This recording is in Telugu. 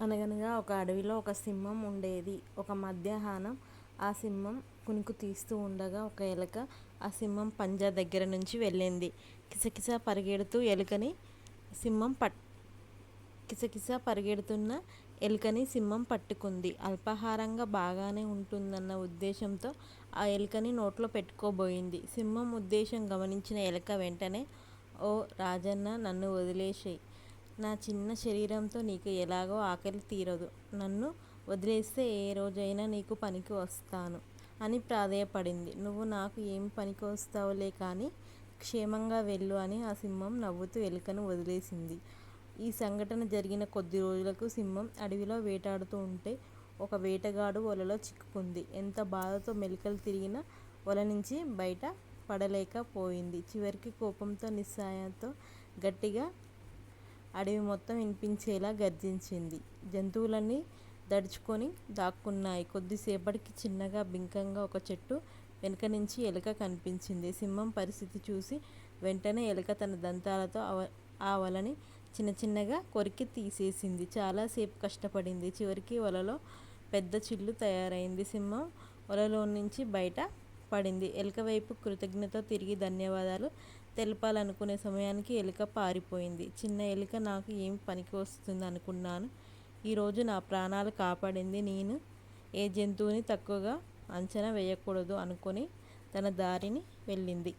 అనగనగా ఒక అడవిలో ఒక సింహం ఉండేది. ఒక మధ్యాహ్నం ఆ సింహం కునుకు తీస్తూ ఉండగా ఒక ఎలుక ఆ సింహం పంజా దగ్గర నుంచి వెళ్ళింది. కిసకిస పరిగెడుతూ ఎలుకని సింహం పట్ కిసకిస పరిగెడుతున్న ఎలుకని సింహం పట్టుకుంది. అల్పాహారంగా బాగానే ఉంటుందన్న ఉద్దేశంతో ఆ ఎలుకని నోట్లో పెట్టుకోబోయింది. సింహం ఉద్దేశం గమనించిన ఎలుక వెంటనే ఓ రాజన్న నన్ను వదిలేసేయి. నా చిన్న శరీరంతో నీకు ఎలాగో ఆకలి తీరదు. నన్ను వదిలేస్తే ఏ రోజైనా నీకు పనికి వస్తాను అని ప్రాధేయపడింది. నువ్వు నాకు ఏం పనికి వస్తావులే కానీ క్షేమంగా వెళ్ళు అని ఆ సింహం నవ్వుతూ ఎలుకను వదిలేసింది. ఈ సంఘటన జరిగిన కొద్ది రోజులకు సింహం అడవిలో వేటాడుతూ ఉంటే ఒక వేటగాడు వలలో చిక్కుకుంది. ఎంత బాధతో మెలికలు తిరిగినా వల నుంచి బయట పడలేకపోయింది చివరికి కోపంతో నిస్సాయంతో గట్టిగా అడవి మొత్తం వినిపించేలా గర్జించింది. జంతువులన్నీ దడుచుకొని దాక్కున్నాయి. కొద్దిసేపటికి చిన్నగా బింకంగా ఒక చెట్టు వెనుక నుంచి ఎలుక కనిపించింది. సింహం పరిస్థితి చూసి వెంటనే ఎలుక తన దంతాలతో అవ ఆ వలని చిన్న చిన్నగా కొరికి తీసేసింది. చాలాసేపు కష్టపడింది. చివరికి వలలో పెద్ద చిల్లు తయారైంది. సింహం వలలో నుంచి బయట పడింది. ఎలుక వైపు కృతజ్ఞత తిరిగి ధన్యవాదాలు తెలపాలనుకునే సమయానికి ఎలుక పారిపోయింది. చిన్న ఎలుక నాకు ఏం పనికి వస్తుంది అనుకున్నాను. ఈరోజు నా ప్రాణాలు కాపాడింది నేను. ఏ జంతువుని తక్కువగా అంచనా వేయకూడదు అనుకొని తన దారిని వెళ్ళింది.